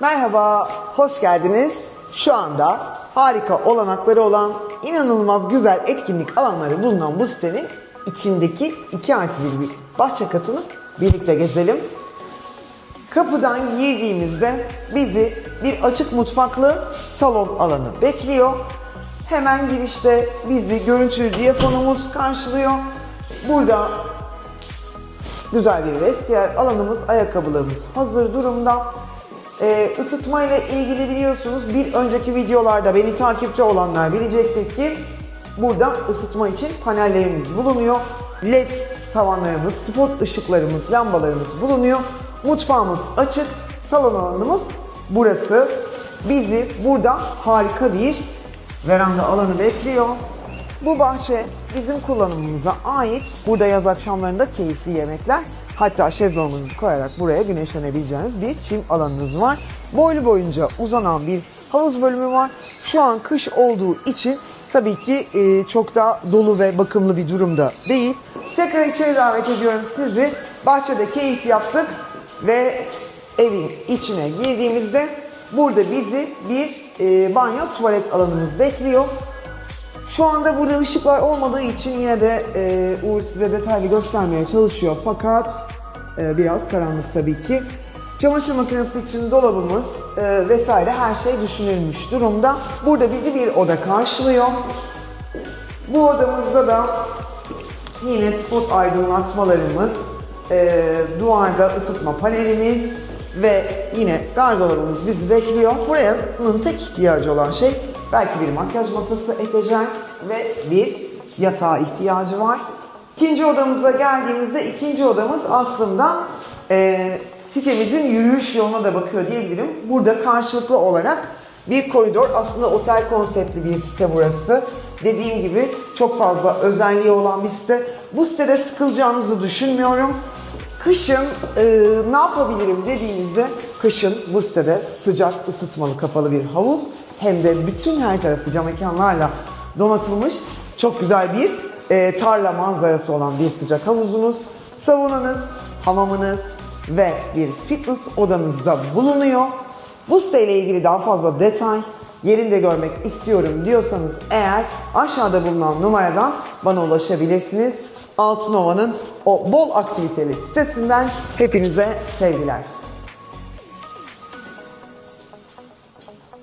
Merhaba, hoş geldiniz. Şu anda harika olanakları olan inanılmaz güzel etkinlik alanları bulunan bu sitenin içindeki 2 artı bir bir bahçe katını birlikte gezelim. Kapıdan girdiğimizde bizi bir açık mutfaklı salon alanı bekliyor. Hemen girişte bizi görüntülü diyafonumuz karşılıyor. Burada güzel bir vestiyer alanımız, ayakkabılarımız hazır durumda. Ee, ısıtma ile ilgili biliyorsunuz bir önceki videolarda beni takipte olanlar bilecektir ki burada ısıtma için panellerimiz bulunuyor. LED tavanlarımız, spot ışıklarımız, lambalarımız bulunuyor. Mutfağımız açık, salon alanımız burası. Bizi burada harika bir veranda alanı bekliyor. Bu bahçe bizim kullanımımıza ait. Burada yaz akşamlarında keyifli yemekler. Hatta şezlongunuzu koyarak buraya güneşlenebileceğiniz bir çim alanınız var. Boylu boyunca uzanan bir havuz bölümü var. Şu an kış olduğu için tabii ki e, çok da dolu ve bakımlı bir durumda değil. Tekrar içeri davet ediyorum sizi. Bahçede keyif yaptık ve evin içine girdiğimizde burada bizi bir e, banyo tuvalet alanımız bekliyor. Şu anda burada ışıklar olmadığı için yine de e, Uğur size detaylı göstermeye çalışıyor fakat e, biraz karanlık tabii ki. Çamaşır makinesi için dolabımız e, vesaire her şey düşünülmüş durumda. Burada bizi bir oda karşılıyor. Bu odamızda da yine spot aydınlatmalarımız, e, duvarda ısıtma panelimiz ve yine gardırobumuz bizi bekliyor. Buranın tek ihtiyacı olan şey belki bir makyaj masası, etejer ve bir yatağa ihtiyacı var. İkinci odamıza geldiğimizde ikinci odamız aslında e, sitemizin yürüyüş yoluna da bakıyor diyebilirim. Burada karşılıklı olarak bir koridor aslında otel konseptli bir site burası. Dediğim gibi çok fazla özelliği olan bir site. Bu sitede sıkılacağınızı düşünmüyorum. Kışın e, ne yapabilirim dediğinizde kışın bu sitede sıcak ısıtmalı kapalı bir havuz hem de bütün her tarafı cam mekanlarla donatılmış çok güzel bir e, tarla manzarası olan bir sıcak havuzunuz, saunanız, hamamınız ve bir fitness odanızda bulunuyor. Bu siteyle ilgili daha fazla detay yerinde görmek istiyorum diyorsanız eğer aşağıda bulunan numaradan bana ulaşabilirsiniz. Altınova'nın o bol aktiviteli sitesinden hepinize sevgiler.